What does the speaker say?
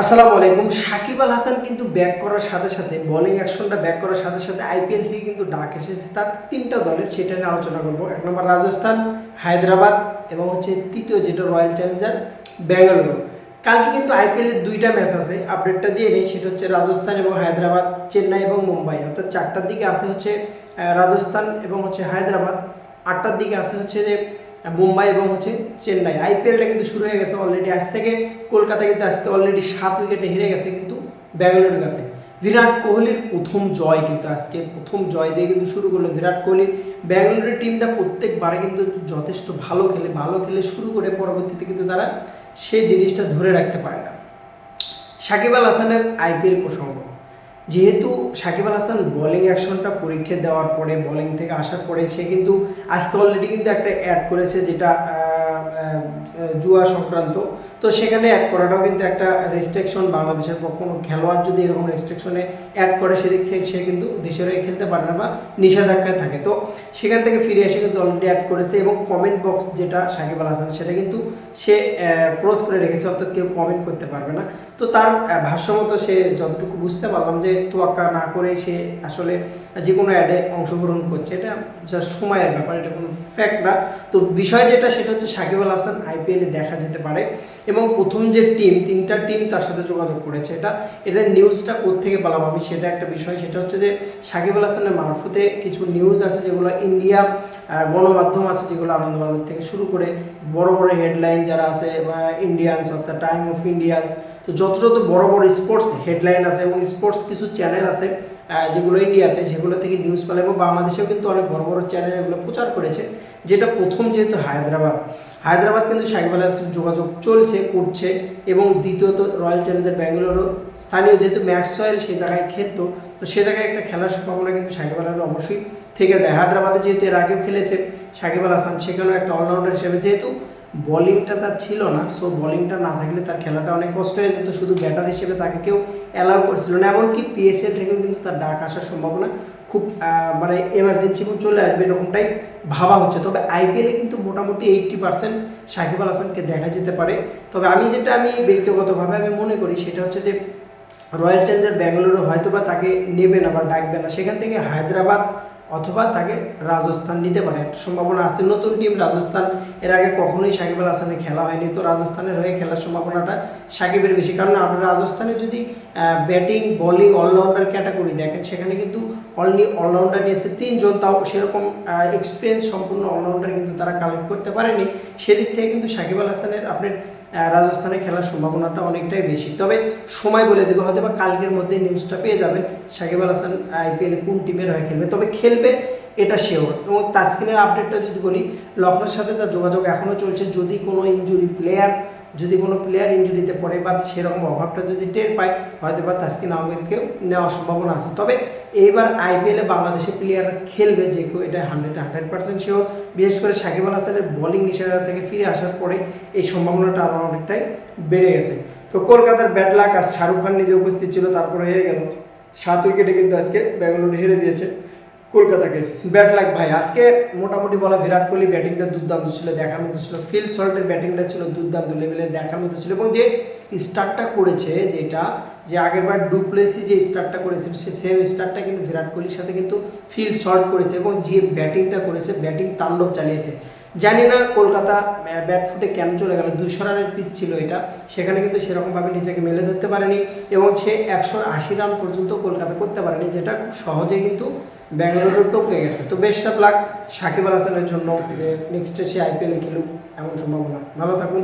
আসসালামু আলাইকুম। সাকিব আল হাসান কিন্তু ব্যাক করার সাথে সাথে বোলিং অ্যাকশনটা ব্যাক করার সাথে সাথে আইপিএল থেকে কিন্তু ডাক এসেছে তার তিনটা দলের, সেটা নিয়ে আলোচনা করব। এক নম্বর রাজস্থান, হায়দ্রাবাদ এবং হচ্ছে তৃতীয় যেটা রয়্যাল চ্যালেঞ্জার, ব্যাঙ্গালুরু। কালকে কিন্তু আইপিএলের দুইটা ম্যাচ আছে আপডেটটা দিয়ে নেই, সেটা হচ্ছে রাজস্থান এবং হায়দ্রাবাদ, চেন্নাই এবং মুম্বাই। অর্থাৎ চারটার দিকে আসে হচ্ছে রাজস্থান এবং হচ্ছে হায়দ্রাবাদ। আটটার দিকে আসে হচ্ছে যে মুম্বাই এবং হচ্ছে চেন্নাই। আইপিএলটা কিন্তু শুরু হয়ে গেছে অলরেডি আজ থেকে কলকাতা কিন্তু আজকে অলরেডি সাত উইকেটে হেরে গেছে কিন্তু ব্যাঙ্গালোরের কাছে। বিরাট কোহলির প্রথম জয় কিন্তু আজকে, প্রথম জয় দিয়ে কিন্তু শুরু করল বিরাট কোহলি। ব্যাঙ্গালোরের টিমটা প্রত্যেকবারে কিন্তু যথেষ্ট ভালো খেলে ভালো খেলে শুরু করে পরবর্তীতে কিন্তু তারা সেই জিনিসটা ধরে রাখতে পারে না। সাকিব আল হাসানের আইপিএল প্রসঙ্গ। যেহেতু সাকিব আল হাসান বোলিং অ্যাকশনটা পরীক্ষা দেওয়ার পরে বোলিং থেকে আসার পরে সে কিন্তু আজকে অলরেডি কিন্তু একটা অ্যাড করেছে যেটা জুয়া সংক্রান্ত। তো সেখানে অ্যাড করাটাও কিন্তু একটা রেস্ট্রিকশন বাংলাদেশের কোনো খেলোয়াড় যদি এরকম রেস্ট্রিকশনে অ্যাড করে সেদিক থেকে সে কিন্তু দেশের হয়ে খেলতে পারে না বা নিষেধাজ্ঞায় থাকে। তো সেখান থেকে ফিরে এসে কিন্তু অলরেডি অ্যাড করেছে এবং কমেন্ট বক্স যেটা সাকিব আল হাসান, সেটা কিন্তু সে ক্লোজ করে রেখেছে, অর্থাৎ কেউ কমেন্ট করতে পারবে না। তো তার ভাষ্যমতো সে যতটুকু বুঝতে পারলাম যে তোয়াক্কা না করে সে আসলে যে কোনো অ্যাডে অংশগ্রহণ করছে। এটা যা সময়ের ব্যাপার, এটা কোনো ফ্যাক্ট না। তো বিষয় যেটা, সেটা হচ্ছে সাকিব আল হাসান আইপিএলে দেখা যেতে পারে এবং প্রথম যে টিম তিনটা টিম তার সাথে যোগাযোগ করেছে। এটা এটা নিউজটা কোত্থেকে পেলাম আমি? সেটা একটা বিষয়, সেটা হচ্ছে যে সাকিব আল হাসানের মারফতে কিছু নিউজ আছে যেগুলো ইন্ডিয়া গণমাধ্যম আছে যেগুলো আনন্দবাজার থেকে শুরু করে বড় বড় হেডলাইন যারা আছে বা ইন্ডিয়ানস অর্থাৎ টাইম অফ ইন্ডিয়ানস তো যত যত বড় বড় স্পোর্টস হেডলাইন আছে এবং স্পোর্টস কিছু চ্যানেল আছে যেগুলো ইন্ডিয়াতে, সেগুলো থেকে নিউজ পেলে এবং বাংলাদেশেও কিন্তু অনেক বড় বড় চ্যানেল এগুলো প্রচার করেছে, যেটা প্রথম যেহেতু হায়দ্রাবাদ। হায়দ্রাবাদ কিন্তু সাকিব যোগাযোগ চলছে, করছে এবং দ্বিতীয়ত রয়্যাল চ্যালেঞ্জার ব্যাঙ্গালোরও স্থানীয় যেহেতু ম্যাক্সওয়েল সেই জায়গায় খেলতো, তো সে জায়গায় একটা খেলার সম্ভাবনা কিন্তু সাকিব আল অবশ্যই থেকে যায়। হায়দ্রাবাদে যেহেতু এর আগেও খেলেছে সাকিব আল হাসান, সেখানেও একটা অলরাউন্ডার হিসেবে যেহেতু বোলিংটা তার ছিল না সো বোলিংটা না থাকলে তার খেলাটা অনেক কষ্ট হয়ে যেত। শুধু ব্যাটার হিসেবে তাকে কেউ অ্যালাউ করছিল না, এমনকি পিএসএল থেকেও কিন্তু তার ডাক আসার সম্ভাবনা খুব মানে এমার্জেন্সি চলে আসবে এরকমটাই ভাবা হচ্ছে। তবে আইপিএলে কিন্তু মোটামুটি এইট্টি পার্সেন্ট সাকিব আল হাসানকে দেখা যেতে পারে। তবে আমি যেটা, আমি ব্যক্তিগতভাবে আমি মনে করি সেটা হচ্ছে যে রয়্যাল চ্যালেঞ্জার ব্যাঙ্গালুরু হয়তো বা তাকে নেবে না বা ডাকবে না। সেখান থেকে হায়দ্রাবাদ অথবা তাকে রাজস্থান নিতে পারে। একটা সম্ভাবনা আছে, নতুন টিম রাজস্থান, এর আগে কখনোই সাকিব আল হাসানের খেলা হয়নি। তো রাজস্থানের হয়ে খেলার সম্ভাবনাটা সাকিবের বেশি। কারণ আপনার রাজস্থানে যদি ব্যাটিং বোলিং অলরাউন্ডার ক্যাটাগরি দেখেন, সেখানে কিন্তু অনলি অলরাউন্ডার নিয়েছে তিনজন, তাও সেরকম এক্সপিরিয়েন্স সম্পূর্ণ অলরাউন্ডার কিন্তু তারা কালেক্ট করতে পারেনি। সেদিক থেকে কিন্তু সাকিব আল হাসানের, আপনার রাজস্থানে খেলার সম্ভাবনাটা অনেকটাই বেশি। তবে সময় বলে দেবে হয়তো বা কালকের মধ্যে নিউজটা পেয়ে যাবেন, সাকিব আল হাসান আইপিএলে কোন টিমের হয়ে খেলবে। তবে খেলবে এটা শিওর এবং তাস্কিনের আপডেটটা যদি বলি লখনৌর সাথে তার যোগাযোগ এখনও চলছে। যদি কোনো ইঞ্জুরি প্লেয়ার যদি কোনো প্লেয়ার ইঞ্জুরিতে পড়ে বা সেরকম অভাবটা যদি টের পায় হয়তো বা তাসকিন আহমেদকেও নেওয়ার সম্ভাবনা আছে। তবে এইবার আইপিএলে বাংলাদেশে প্লেয়ার খেলবে যে কেউ, এটা হান্ড্রেড হান্ড্রেড পার্সেন্ট শিওর বিশেষ করে সাকিব আল হাসানের বোলিং নিষেধাজ্ঞা থেকে ফিরে আসার পরে এই সম্ভাবনাটা আরও অনেকটাই বেড়ে গেছে। তো কলকাতার ব্যাট লাক শাহরুখ খান নিজে উপস্থিত ছিল, তারপরে হেরে গেল। সাত উইকেটে কিন্তু আজকে ব্যাঙ্গালোর হেরে দিয়েছে। কলকাতাকে। ব্যাট লাগ ভাই, আজকে মোটামুটি বলা বিরাট কোহলি ব্যাটিংটা দুর্দান্ত ছিল, দেখার মতো ছিল। ফিল সল্টের ব্যাটিংটা ছিল দুর্দান্ত লেভেলের দেখার মতো ছিল। এবং যে স্টার্টটা করেছে, যেটা, যে আগেরবার ডুপ্লেসি যে স্টার্টটা করেছিল, সে সেম স্টার্টটা কিন্তু বিরাট কোহলির সাথে কিন্তু ফিল শর্ট করেছে। এবং যে ব্যাটিংটা করেছে ব্যাটিং তাণ্ডব চালিয়েছে। জানি না কলকাতা ব্যাট ফুটে কেন চলে গেল, দুশো রানের পিস ছিল এটা। সেখানে কিন্তু সেরকমভাবে নিজেকে মেলে ধরতে পারেনি এবং সে একশো আশি রান পর্যন্ত কলকাতা করতে পারেনি, যেটা খুব সহজেই কিন্তু ব্যাঙ্গালোরের টপকে গেছে। তো best of luck Shakib Al হাসানের জন্য নেক্সট সে আইপিএলে খেলুক, এমন সম্ভাবনা। ভালো থাকুন।